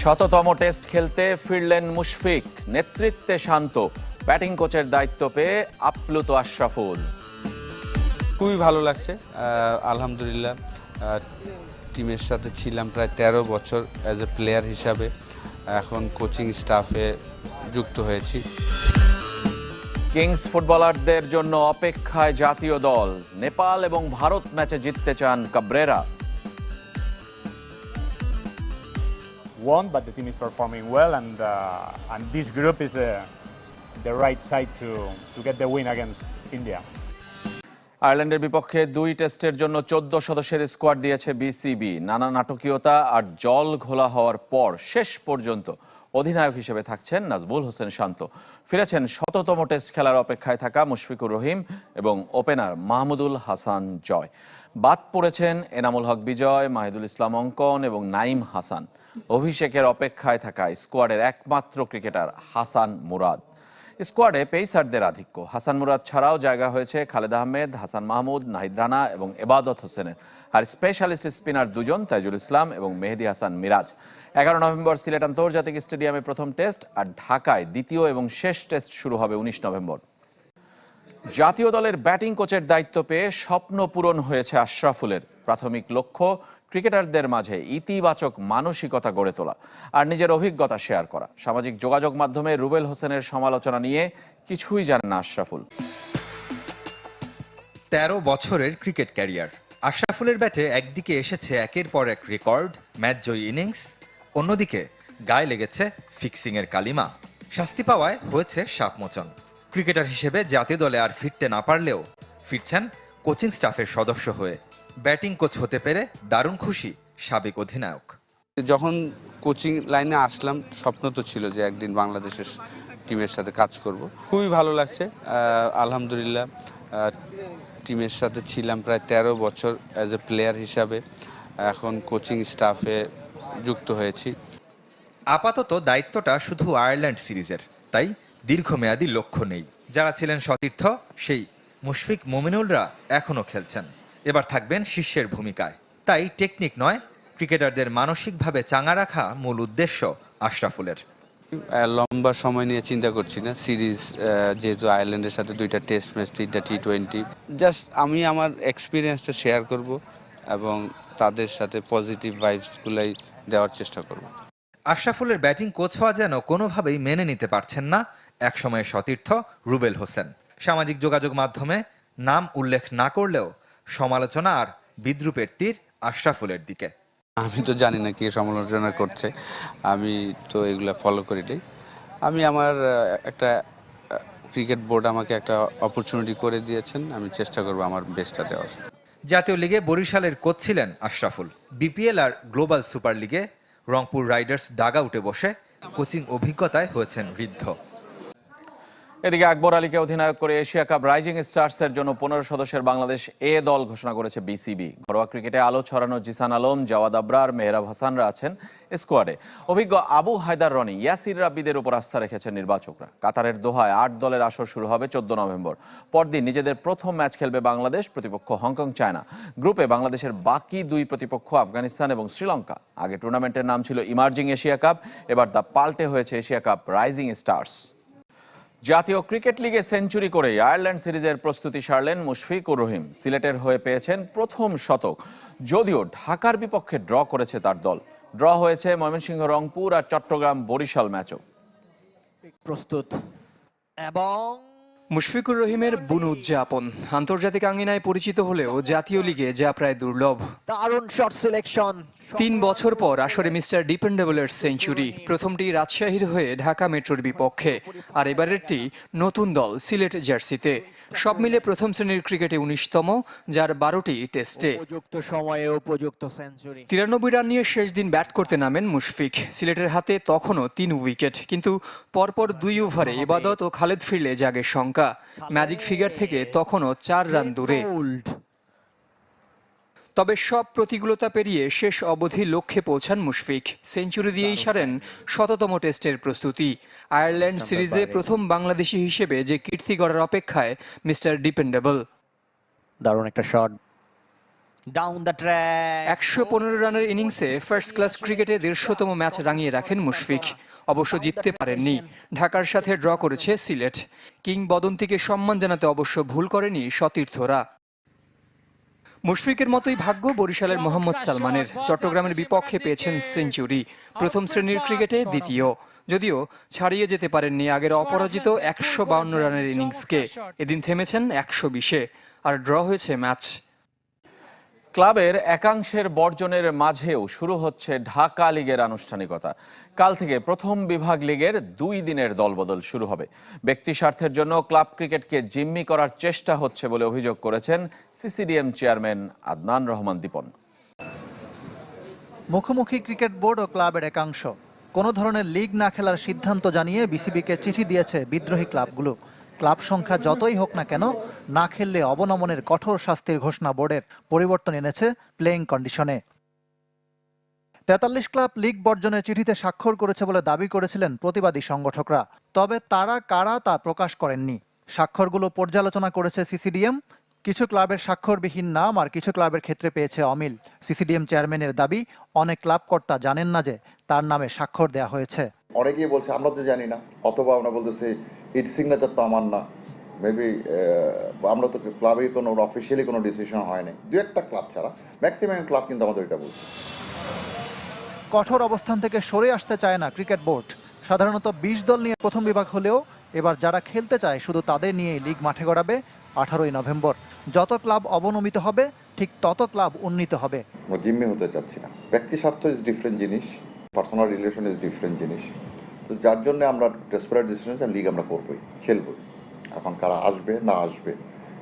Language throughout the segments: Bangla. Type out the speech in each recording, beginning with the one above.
শততম টেস্ট খেলতে ফিরলেন মুশফিক। নেতৃত্বে শান্ত। ব্যাটিং কোচের দায়িত্ব পেয়ে আপ্লুত আশরাফুল। খুবই ভালো লাগছে। আলহামদুলিল্লাহ। টিমের সাথে ছিলাম প্রায় তেরো বছর অ্যাজ এ প্লেয়ার হিসাবে। এখন কোচিং স্টাফে যুক্ত হয়েছি। কিংস ফুটবলারদের জন্য অপেক্ষায় জাতীয় দল। নেপাল এবং ভারত ম্যাচে জিততে চান Cabrera won, but the team is performing well, and uh, and this group is the the right side to to get the win against India. আয়ারল্যান্ডের বিপক্ষে দুই টেস্টের জন্য চোদ্দ সদস্যের স্কোয়াড দিয়েছে বিসিবি নানা নাটকীয়তা আর জল ঘোলা হওয়ার পর শেষ পর্যন্ত অধিনায়ক হিসেবে থাকছেন নাজবুল হোসেন শান্ত। ফিরেছেন শততম টেস্ট খেলার অপেক্ষায় থাকা মুশফিকুর রহিম এবং ওপেনার মাহমুদুল হাসান জয়। বাদ পড়েছেন এনামুল হক বিজয় মাহিদুল ইসলাম অঙ্কন এবং নাইম হাসান। অভিষেকের অপেক্ষায় থাকা স্কোয়াডের একমাত্র ক্রিকেটার হাসান মুরাদ। স্কোয়াডে পেইসারদের আধিক্য। হাসান মুরাদ ছাড়াও জায়গা হয়েছে খালেদ আহমেদ, হাসান মাহমুদ, নাহিদ রানা এবং এবাদত হোসেনের। আর স্পেশালিস্ট স্পিনার দুজন, তাইজুল ইসলাম এবং মেহেদি হাসান মিরাজ। এগারো নভেম্বর সিলেট আন্তর্জাতিক স্টেডিয়ামে প্রথম টেস্ট আর ঢাকায় দ্বিতীয় এবং শেষ টেস্ট শুরু হবে উনিশ নভেম্বর। জাতীয় দলের ব্যাটিং কোচের দায়িত্ব পেয়ে স্বপ্ন পূরণ হয়েছে আশরাফুলের। প্রাথমিক লক্ষ্য ক্রিকেটারদের মাঝে ইতিবাচক মানসিকতা গড়ে তোলা আর নিজের অভিজ্ঞতা শেয়ার করা। সামাজিক যোগাযোগ মাধ্যমে রুবেল হোসেনের সমালোচনা নিয়ে কিছুই জানেন না আশরাফুল। তেরো বছরের ক্রিকেট ক্যারিয়ার। আশরাফুলের ব্যাটে একদিকে এসেছে একের পর এক রেকর্ড, ম্যাচ জয়ী ইনিংস, অন্যদিকে গায়ে লেগেছে ফিক্সিংয়ের কালিমা। শাস্তি পাওয়ায় হয়েছে সাপমোচন ক্রিকেটার হিসেবে জাতীয় দলে আর ফিরতে না পারলেও ফিরছেন কোচিং স্টাফের সদস্য হয়ে। ব্যাটিং কোচ হতে পেরে দারুণ খুশি সাবেক অধিনায়ক। যখন কোচিং লাইনে আসলাম স্বপ্ন তো ছিল যে একদিন বাংলাদেশের টিমের সাথে কাজ করব। খুবই ভালো লাগছে। আলহামদুলিল্লাহ টিমের সাথে ছিলাম প্রায় তেরো বছর অ্যাজ এ প্লেয়ার হিসাবে। এখন কোচিং স্টাফে যুক্ত হয়েছি। আপাতত দায়িত্বটা শুধু আয়ারল্যান্ড সিরিজের তাই দীর্ঘমেয়াদী লক্ষ্য নেই। যারা ছিলেন সতীর্থ, সেই মুশফিক মোমিনুলরা এখনও খেলছেন। এবার থাকবেন শিষ্যের ভূমিকায়। তাই টেকনিক নয়, ক্রিকেটারদের মানসিকভাবে চাঙা রাখা মূল উদ্দেশ্য আশরাফুলের। লম্বা সময় নিয়ে চিন্তা করছি না। সিরিজ যেহেতু আয়ারল্যান্ডের সাথে দুইটা টেস্ট ম্যাচ, তিনটা টি টোয়েন্টি জাস্ট আমি আমার এক্সপিরিয়েন্সটা শেয়ার করব এবং তাদের সাথে পজিটিভ ভাইবসগুলাই দেওয়ার চেষ্টা করব। আশরাফুলের ব্যাটিং কোচ হওয়া যেন কোনোভাবেই মেনে নিতে পারছেন না একসময়ের সতীর্থ রুবেল হোসেন। সামাজিক যোগাযোগ মাধ্যমে নাম উল্লেখ না করলেও সমালোচনা আর বিদ্রুপের তীর আশরাফুলের দিকে। আমি তো জানি না কে সমালোচনা করছে। আমি তো এগুলো ফলো করি নাই। আমি আমার একটা ক্রিকেট বোর্ড আমাকে একটা অপরচুনিটি করে দিয়েছেন। আমি চেষ্টা করব আমার বেস্টটা দেওয়ার। জাতীয় লিগে বরিশালের কোচ ছিলেন আশরাফুল। বিপিএল আর গ্লোবাল সুপার লিগে রংপুর রাইডার্স ডাগাউটে বসে কোচিং অভিজ্ঞতায় হয়েছেন ঋদ্ধ এদিকে আকবর আলীকে অধিনায়ক করে এশিয়া কাপ রাইজিং স্টার্সের জন্য পনেরো সদস্যের বাংলাদেশ এ দল ঘোষণা করেছে বিসিবি। ঘরোয়া ক্রিকেটে আলো ছড়ানো জিসান আলম, জাওয়াদ আবরার, মেহরাব হাসানরা আছেন স্কোয়াডে। অভিজ্ঞ আবু হায়দার রনি, ইয়াসির রাব্বিদের উপর আস্থা রেখেছেন নির্বাচকরা। কাতারের দোহায় আট দলের আসর শুরু হবে চোদ্দ নভেম্বর। পরদিন নিজেদের প্রথম ম্যাচ খেলবে বাংলাদেশ, প্রতিপক্ষ হংকং, চায়না। গ্রুপে বাংলাদেশের বাকি দুই প্রতিপক্ষ আফগানিস্তান এবং শ্রীলঙ্কা। আগে টুর্নামেন্টের নাম ছিল ইমার্জিং এশিয়া কাপ, এবার তা পাল্টে হয়েছে এশিয়া কাপ রাইজিং স্টার্স। জাতীয় ক্রিকেট লিগে সেঞ্চুরি করে আয়ারল্যান্ড সিরিজের প্রস্তুতি সারলেন মুশফিকুর রহিম। সিলেটের হয়ে পেয়েছেন প্রথম শতক। যদিও ঢাকার বিপক্ষে ড্র করেছে তার দল। ড্র হয়েছে ময়মনসিংহ, রংপুর আর চট্টগ্রাম বরিশাল ম্যাচও। প্রস্তুত। এবং মুশফিকুর রহিমের বুন উদযাপন। আন্তর্জাতিক আঙ্গিনায় পরিচিত হলেও জাতীয় লিগে যা প্রায় দুর্লভ। দারুণ শট সিলেকশন তিন বছর পর আসরে মিস্টার ডিপেন্ডেবলের সেঞ্চুরি প্রথমটি রাজশাহীর হয়ে ঢাকা মেট্রোর বিপক্ষে আর এবারেরটি নতুন দল সিলেট জার্সিতে। সব মিলে প্রথম শ্রেণির ক্রিকেটে উনিশতম যার বারোটি টেস্টে। উপযুক্ত সময়ে উপযুক্ত সেঞ্চুরি। তিরানব্বই রান নিয়ে শেষ দিন ব্যাট করতে নামেন মুশফিক। সিলেটের হাতে তখনও তিন উইকেট কিন্তু পরপর দুই ওভারে ইবাদত ও খালেদ ফিরলে জাগে শঙ্কা। ম্যাজিক ফিগার থেকে তখনও চার রান দূরে। তবে সব প্রতিকূলতা পেরিয়ে শেষ অবধি লক্ষ্যে পৌঁছান মুশফিক। সেঞ্চুরি দিয়েই সারেন শততম টেস্টের প্রস্তুতি। আয়ারল্যান্ড সিরিজে প্রথম বাংলাদেশি হিসেবে যে কীর্তি গড়ার অপেক্ষায় মিস্টার ডিপেন্ডেবল। দারুণ একটা শট। ডাউন দ্য ট্র্যাক একশো পনেরো রানের ইনিংসে ফার্স্ট ক্লাস ক্রিকেটে দেড়শোতম ম্যাচ রাঙিয়ে রাখেন মুশফিক। অবশ্য জিততে পারেননি। ঢাকার সাথে ড্র করেছে সিলেট। কিংবদন্তিকে সম্মান জানাতে অবশ্য ভুল করেনি সতীর্থরা। মুশফিকের মতোই ভাগ্য বরিশালের মোহাম্মদ সালমানের চট্টগ্রামের বিপক্ষে পেয়েছেন সেঞ্চুরি। প্রথম শ্রেণির ক্রিকেটে দ্বিতীয়। যদিও ছাড়িয়ে যেতে পারেননি আগের অপরাজিত একশো বাউন্ন রানের ইনিংসকে এদিন থেমেছেন একশো বিশে। আর ড্র হয়েছে ম্যাচ। ক্লাবের একাংশের বর্জনের মাঝেও শুরু হচ্ছে ঢাকা লিগের আনুষ্ঠানিকতা। কাল থেকে প্রথম বিভাগ লিগের দুই দিনের দলবদল শুরু হবে। ব্যক্তি স্বার্থের জন্য ক্লাব ক্রিকেটকে জিম্মি করার চেষ্টা হচ্ছে বলে অভিযোগ করেছেন সিসিডিএম চেয়ারম্যান আদনান রহমান দীপন। মুখোমুখি ক্রিকেট বোর্ড ও ক্লাবের একাংশ। কোনো ধরনের লিগ না খেলার সিদ্ধান্ত জানিয়ে বিসিবিকে চিঠি দিয়েছে বিদ্রোহী ক্লাবগুলো। ক্লাব সংখ্যা যতই হোক না কেন, না খেললে অবনমনের কঠোর শাস্তির ঘোষণা বোর্ডের পরিবর্তন এনেছে প্লেয়িং কন্ডিশনে তেতাল্লিশ ক্লাব লিগ বর্জনের চিঠিতে স্বাক্ষর করেছে বলে দাবি করেছিলেন প্রতিবাদী সংগঠকরা। তবে তারা কারা তা প্রকাশ করেননি? স্বাক্ষরগুলো পর্যালোচনা করেছে সিসিডিএম কিছু ক্লাবের স্বাক্ষরবিহীন নাম আর কিছু ক্লাবের ক্ষেত্রে পেয়েছে অমিল। সিসিডিএম চেয়ারম্যানের দাবি অনেক ক্লাবকর্তা জানেন না যে তার নামে স্বাক্ষর দেওয়া হয়েছে। অনেকেই বলছে আমরা তো জানি না অথবা আমরা বলতেছি ইট সিগনেচার তো আমার না। মেবি আমরা তো ক্লাবে কোনো অফিসিয়ালি কোনো ডিসিশন হয়নি দু একটা ক্লাব ছাড়া ম্যাক্সিমাম ক্লাব কিন্তু আমাদের এটা বলছে। কঠোর অবস্থান থেকে সরে আসতে চায় না ক্রিকেট বোর্ড। সাধারণত বিশ দল নিয়ে প্রথম বিভাগ হলেও এবার যারা খেলতে চায় শুধু তাদের নিয়েই লিগ মাঠে গড়াবে। আঠারোই নভেম্বর। যত ক্লাব অবনমিত হবে, ঠিক তত ক্লাব উন্নীত হবে। জিম্মি হতে চাচ্ছি না। ব্যক্তি স্বার্থ ইজ ডিফারেন্ট জিনিস পার্সোনাল রিলেশন ইজ ডিফারেন্ট জিনিস। তো যার জন্য আমরা ডেসপারেট ডিসিশন লিগ আমরা করবোই, খেলবই। এখন কারা আসবে, না আসবে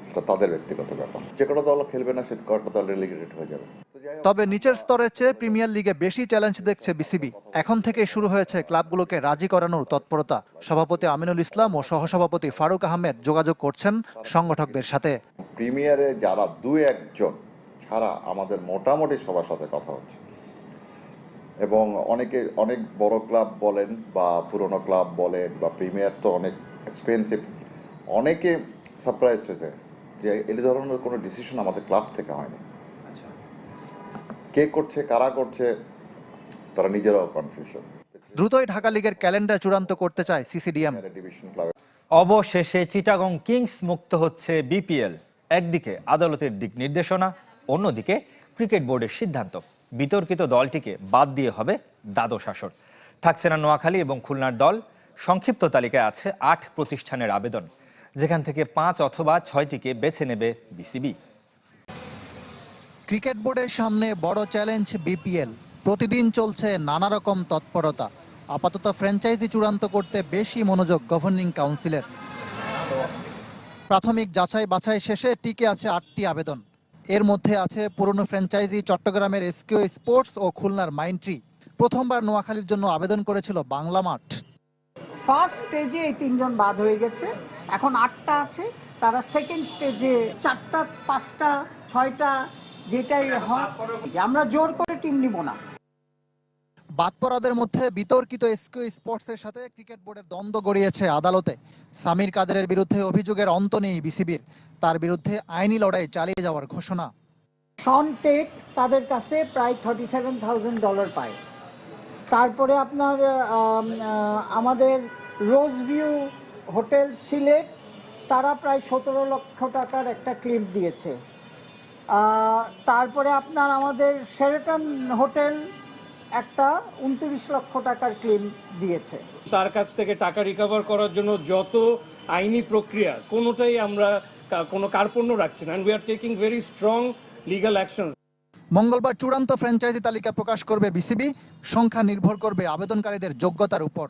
সেটা তাদের ব্যক্তিগত ব্যাপার। যে কটা দল খেলবে না সে কটা দল রেলিগেটেড হয়ে যাবে। তবে নিচের স্তরের চেয়ে প্রিমিয়ার লিগে বেশি চ্যালেঞ্জ দেখছে বিসিবি এখন থেকেই শুরু হয়েছে ক্লাবগুলোকে রাজি করানোর তৎপরতা। সভাপতি আমিনুল ইসলাম ও সহসভাপতি ফারুক আহমেদ যোগাযোগ করছেন সংগঠকদের সাথে। প্রিমিয়ারে যারা দু একজন ছাড়া আমাদের মোটামুটি সবার সাথে কথা হচ্ছে। এবং অনেকে অনেক বড় ক্লাব বলেন বা পুরনো ক্লাব বলেন বা প্রিমিয়ার তো অনেক এক্সপেন্সিভ অনেকে সারপ্রাইজড হয়েছে। যে এই ধরনের কোনো ডিসিশন আমাদের ক্লাব থেকে হয়নি। কে করছে কারা করছে তারা নিজেরাও কনফিউশন দ্রুতই ঢাকা লিগের ক্যালেন্ডার চূড়ান্ত করতে চায় সিসিডিএম ডিভিশন ক্লাবে অবশেষে চিটাগং কিংস মুক্ত হচ্ছে বিপিএল একদিকে আদালতের দিক নির্দেশনা অন্যদিকে ক্রিকেট বোর্ডের সিদ্ধান্ত। বিতর্কিত দলটিকে বাদ দিয়ে হবে দ্বাদশ আসর। থাকছে না নোয়াখালী এবং খুলনার দল। সংক্ষিপ্ত তালিকায় আছে আট প্রতিষ্ঠানের আবেদন। যেখান থেকে পাঁচ অথবা ছয়টিকে বেছে নেবে বিসিবি। ক্রিকেট বোর্ডের সামনে বড় চ্যালেঞ্জ বিপিএল। প্রতিদিন চলছে নানা রকম তৎপরতা। আপাতত ফ্র্যাঞ্চাইজি চূড়ান্ত করতে বেশি মনোযোগ গভর্নিং কাউন্সিলের। প্রাথমিক যাচাই বাছাই শেষে টিকে আছে আটটি আবেদন। এর মধ্যে আছে পুরনো ফ্র্যাঞ্চাইজি চট্টগ্রামের এসকিউ স্পোর্টস ও খুলনার মাইন্ট্রি। প্রথমবার নোয়াখালীর জন্য আবেদন করেছিল বাংলা মাঠ ফার্স্ট স্টেজে এই তিনজন বাদ হয়ে গেছে। এখন আটটা আছে তারা সেকেন্ড স্টেজে চারটা পাঁচটা ছয়টা যেটাই হয় আমরা জোর করে টিম নিব না। বাদপড়াদের মধ্যে বিতর্কিত এসকিউ স্পোর্টসের সাথে ক্রিকেট বোর্ডের দ্বন্দ্ব গড়িয়েছে আদালতে। সামির কাদেরের বিরুদ্ধে অভিযোগের অন্ত নেই বিসিবির। তার বিরুদ্ধে আইনি লড়াই চালিয়ে যাওয়ার ঘোষণা। শন টেট তাদের কাছে প্রায় থার্টি সেভেন থাউজেন্ড ডলার পায়। তারপরে আপনার আহ, আমাদের রোজ ভিউ হোটেল সিলেট তারা প্রায় সতেরো লক্ষ টাকার একটা ক্লিপ দিয়েছে। তারপরে আপনার আমাদের শেরেটন হোটেল একটা উনত্রিশ লক্ষ টাকার ক্লেম দিয়েছে। তার কাছ থেকে টাকা রিকভার করার জন্য যত আইনি প্রক্রিয়া কোনোটাই আমরা কোনো কার্পণ্য রাখছি না। We are taking very strong legal action মঙ্গলবার চূড়ান্ত ফ্র্যাঞ্চাইজি তালিকা প্রকাশ করবে বিসিবি। সংখ্যা নির্ভর করবে আবেদনকারীদের যোগ্যতার উপর।